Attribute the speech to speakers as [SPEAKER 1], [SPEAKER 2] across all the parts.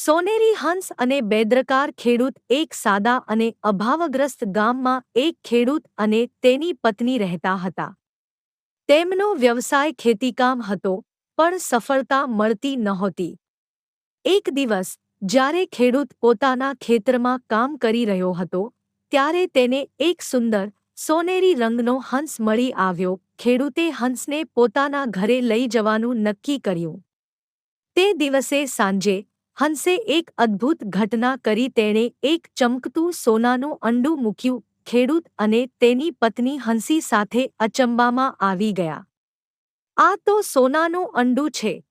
[SPEAKER 1] સોનેરી હંસ અને બેદરકાર ખેડૂત એક સાદા અને અભાવગ્રસ્ત ગામમાં એક ખેડૂત અને તેની પત્ની રહેતા હતા. તેમનો વ્યવસાય ખેતીકામ હતો, પણ સફળતા મળતી નહોતી. એક દિવસ, જ્યારે ખેડૂત પોતાના ખેતરમાં કામ કરી રહ્યો હતો, ત્યારે તેને એક સુંદર, સોનેરી રંગનો હંસ મળી આવ્યો. ખેડૂતે હંસને પોતાના ઘરે લઈ જવાનું નક્કી કર્યું. તે દિવસે સાંજે હંસે એક અદ્ભુત ઘટના કરી તેણે એક ચમકતું સોનાનું અંડું મૂક્યું. ખેડૂત અને તેની પત્ની હંસી સાથે અચંબામાં આવી ગયા. આ તો સોનાનું અંડું છે.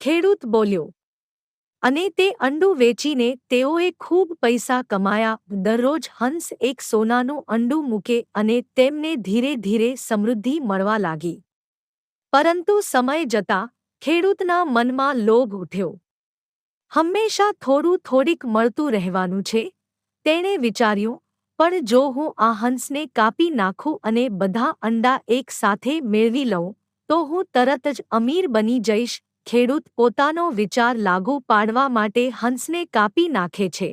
[SPEAKER 1] ખેડૂત બોલ્યો. અને તે અંડું વેચીને તેઓએ ખૂબ પૈસા કમાયા. દરરોજ હંસ એક સોનાનું અંડું મૂકે અને તેમને ધીરે ધીરે સમૃદ્ધિ મળવા લાગી. પરંતુ સમય જતાં ખેડૂતના મનમાં લોભ ઉઠ્યો. હંમેશા થોડું થોડીક મળતું રહેવાનું છે. તેણે વિચાર્યું, પણ જો હું આ હંસને કાપી નાખું અને બધા અંડા એક સાથે મેળવી લઉં, તો હું તરત જ અમીર બની જઈશ. ખેડૂત પોતાનો વિચાર લાગુ પાડવા માટે હંસને કાપી નાખે છે.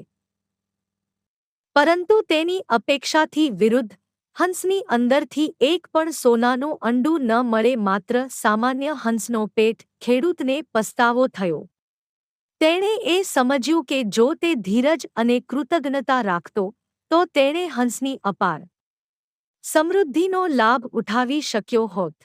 [SPEAKER 1] પરંતુ તેની અપેક્ષાથી વિરુદ્ધ, હંસની અંદરથી એક પણ સોનાનું અંડું ન મળે માત્ર સામાન્ય હંસનો પેટ ખેડૂતને પસ્તાવો થયો. તેણે એ સમજ્યું કે જો તે ધીરજ અને કૃતજ્ઞતા રાખતો, તો તેણે હંસની અપાર સમૃદ્ધિનો લાભ ઉઠાવી શક્યો હોત.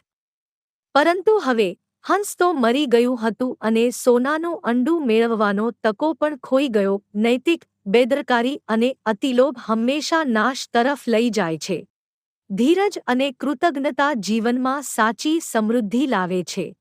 [SPEAKER 1] પરંતુ હવે હંસ તો મરી ગયું હતું અને સોનાનું અંડું મેળવવાનો તકો પણ ખોઈ ગયો, નૈતિક, બેદરકારી અને અતિલોભ હંમેશા નાશ તરફ લઈ જાય છે. ધીરજ અને કૃતજ્ઞતા જીવનમાં સાચી સમૃદ્ધિ લાવે છે.